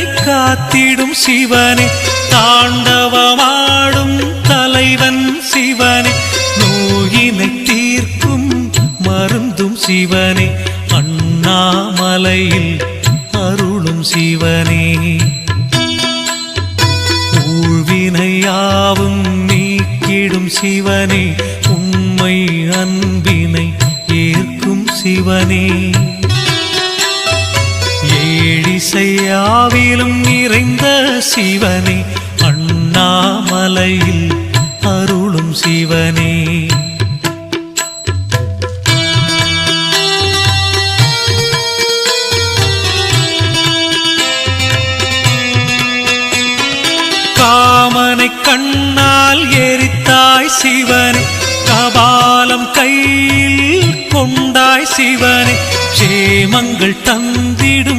உன்னை காத்திடும் சிவனே தாண்டவமாடும் தலைவன் சிவனே நோயினை தீர்க்கும் மருந்தும் சிவனே அண்ணாமலையில் அருளும் சிவனே. ஊழ்வினையாவும் நீக்கிடும் சிவனே உண்மை அன்பினை ஏற்கும் சிவனே. இசையாவிலும் நிறைந்த சிவனே அண்ணாமலையில் அருளும் சிவனே. காமனை கண்ணால் எரித்தாய் சிவனே கபாலம் கையில் கொண்டாய் சிவனே சேமங்கள் தந்திடும்